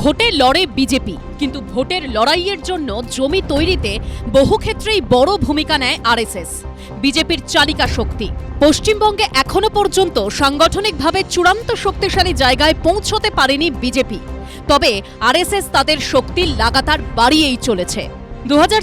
ভোটে লড়ে বিজেপি, কিন্তু ভোটের লড়াইয়ের জন্য জমি তৈরিতে বহু ক্ষেত্রেই বড় ভূমিকা নেয় আরএসএস। বিজেপির চালিকা শক্তি, পশ্চিমবঙ্গে এখনও পর্যন্ত সাংগঠনিকভাবে চূড়ান্ত শক্তিশালী জায়গায় পৌঁছতে পারেনি বিজেপি। তবে আরএসএস তাদের শক্তি লাগাতার বাড়িয়েই চলেছে। দু হাজার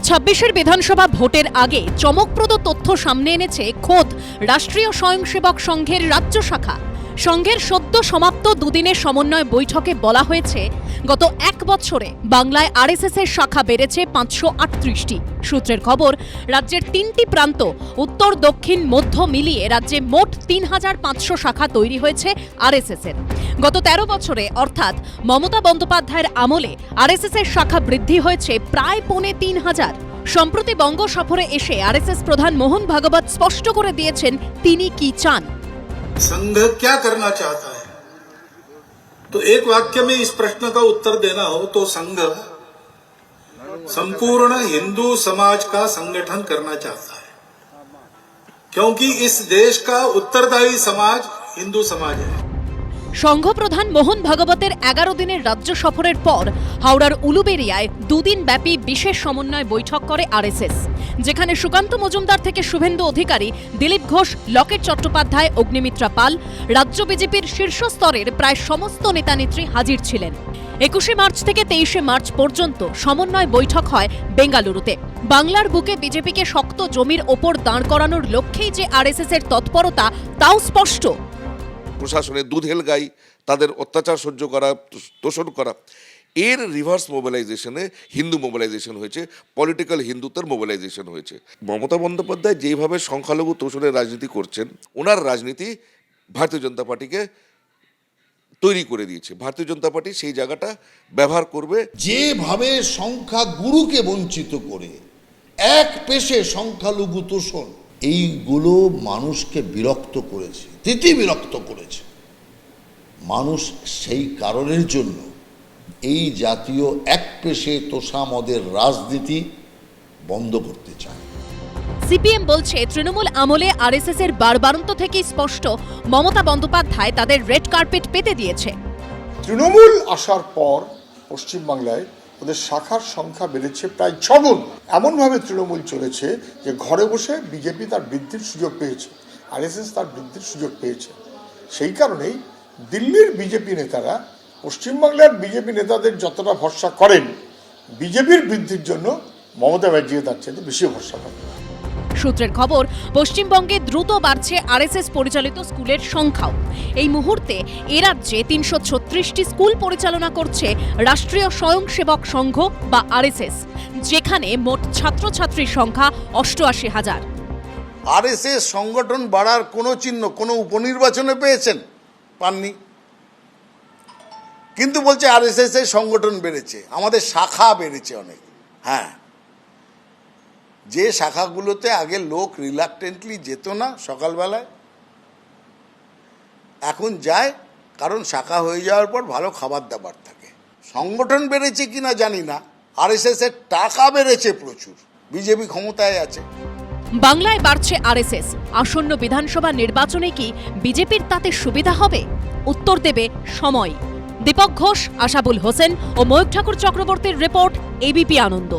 বিধানসভা ভোটের আগে চমকপ্রদ তথ্য সামনে এনেছে খোদ রাষ্ট্রীয় স্বয়ংসেবক সংঘের রাজ্য শাখা। সংঘের সদ্য সমাপ্ত দুদিনের সমন্বয় বৈঠকে বলা হয়েছে, গত এক বছরে বাংলায় আরএসএস এর শাখা বেড়েছে পাঁচশো আটত্রিশটি। সূত্রের খবর, রাজ্যের তিনটি প্রান্ত, উত্তর, দক্ষিণ, মধ্য মিলিয়ে রাজ্যে মোট তিন হাজার পাঁচশো শাখা তৈরি হয়েছে আরএসএস এর। গত তেরো বছরে, অর্থাৎ মমতা বন্দ্যোপাধ্যায়ের আমলে আরএসএস এর শাখা বৃদ্ধি হয়েছে প্রায় পৌনে তিন হাজার। সম্প্রতি বঙ্গ সফরে এসে আরএসএস প্রধান মোহন ভাগবত স্পষ্ট করে দিয়েছেন, তিনি কি চান। संघ क्या करना चाहता है तो एक वाक्य में इस प्रश्न का उत्तर देना हो तो संघ संपूर्ण हिंदू समाज का संगठन करना चाहता है क्योंकि इस देश का उत्तरदायी समाज हिंदू समाज है সংঘপ্রধান মোহন ভাগবতের এগারো দিনের রাজ্য সফরের পর হাওড়ার উলুবেরিয়ায় দুদিন ব্যাপী বিশেষ সমন্বয় বৈঠক করে আরএসএস যেখানে সুকান্ত মজুমদার থেকে শুভেন্দু অধিকারী, দিলীপ ঘোষ, লকেট চট্টোপাধ্যায়, অগ্নিমিত্রা পাল, রাজ্য বিজেপির শীর্ষস্তরের প্রায় সমস্ত নেতানেত্রী হাজির ছিলেন। একুশে মার্চ থেকে তেইশে মার্চ পর্যন্ত সমন্বয় বৈঠক হয় বেঙ্গালুরুতে। বাংলার বুকে বিজেপিকে শক্ত জমির ওপর দাঁড় করানোর লক্ষ্যেই যে আরএসএস এর তৎপরতা, তাও স্পষ্ট। প্রশাসনের দুধেল গাই, তাদের অত্যাচার সহ্য করা তোষণ করা এর রিভার্স মোবিলাইজেশনে হিন্দু মোবিলাইজেশন হয়েছে পলিটিক্যাল হিন্দুত্বের মোবিলাইজেশন হয়েছে। মমতা বন্দ্যোপাধ্যায় যেভাবে সংখ্যালঘু তোষণের রাজনীতি করছেন, ওনার রাজনীতি ভারতীয় জনতা পার্টিকে তৈরি করে দিয়েছে। ভারতীয় জনতা পার্টি সেই জায়গাটা ব্যবহার করবে। যেভাবে সংখ্যা গুরুকে বঞ্চিত করে, এক পেশে সংখ্যালঘু তোষণ, এইগুলো মানুষকে বিরক্ত করেছে তিতি বিরক্ত করেছে। মানুষ সেই কারণের জন্য এই জাতীয় এক পেশে তোষামদের রাজনীতি বন্ধ করতে চায়। সিপিএম বলছে তৃণমূল আমলে আরএসএস এর বারবারন্ত থেকেই স্পষ্ট মমতা বন্দ্যোপাধ্যায় তাদের রেড কার্পেট পেতে দিয়েছে। তৃণমূল আসার পর পশ্চিমবাংলায় ওদের শাখার সংখ্যা বেড়েছে প্রায় ছগুণ। এমনভাবে তৃণমূল চলেছে যে ঘরে বসে বিজেপি তার বৃদ্ধির সুযোগ পেয়েছে আরএসএস তার বৃদ্ধির সুযোগ পেয়েছে। সেই কারণেই দিল্লির বিজেপি নেতারা পশ্চিমবাংলার বিজেপি নেতাদের যতটা ভরসা করেন বিজেপির বৃদ্ধির জন্য মমতা ব্যানার্জি তার চাইতে বেশি ভরসা করেন। সূত্রের খবর পশ্চিমবঙ্গে দ্রুত বাড়ছে আরএসএস পরিচালিত স্কুলের সংখ্যাও। এই মুহূর্তে এ রাজ্যে তিনশো ছত্রিশটি স্কুল পরিচালনা করছে রাষ্ট্রীয় স্বয়ংসেবক সংঘ বা আরএসএস যেখানে মোট ছাত্রছাত্রীর সংখ্যা অষ্টআশি হাজার। আরএসএস সংগঠন বাড়ার কোনো চিহ্ন কোনো উপনির্বাচনে পেয়েছেন? পাননি। কিন্তু বলছে আর এস এর সংগঠন বেড়েছে, আমাদের শাখা বেড়েছে অনেক। হ্যাঁ। যে শাখাগুলোতে আগে লোক রিলাক্টেন্টলি যেত না সকালবেলায়, এখন যায় কারণ শাখা হয়ে যাওয়ার পর ভালো খাবার দাবার থাকে। সংগঠন বেড়েছে কিনা জানি না, আরএসএস এর টাকা বেড়েছে প্রচুর, বিজেপি ক্ষমতায় আছে। বাংলায় বাড়ছে আরএসএস, আসন্ন বিধানসভা নির্বাচনে কি বিজেপির তাতে সুবিধা হবে? উত্তর দেবে সময়। দীপক ঘোষ আশাবুল হোসেন ও ময়ূক ঠাকুর চক্রবর্তীর রিপোর্ট এবিপি আনন্দ।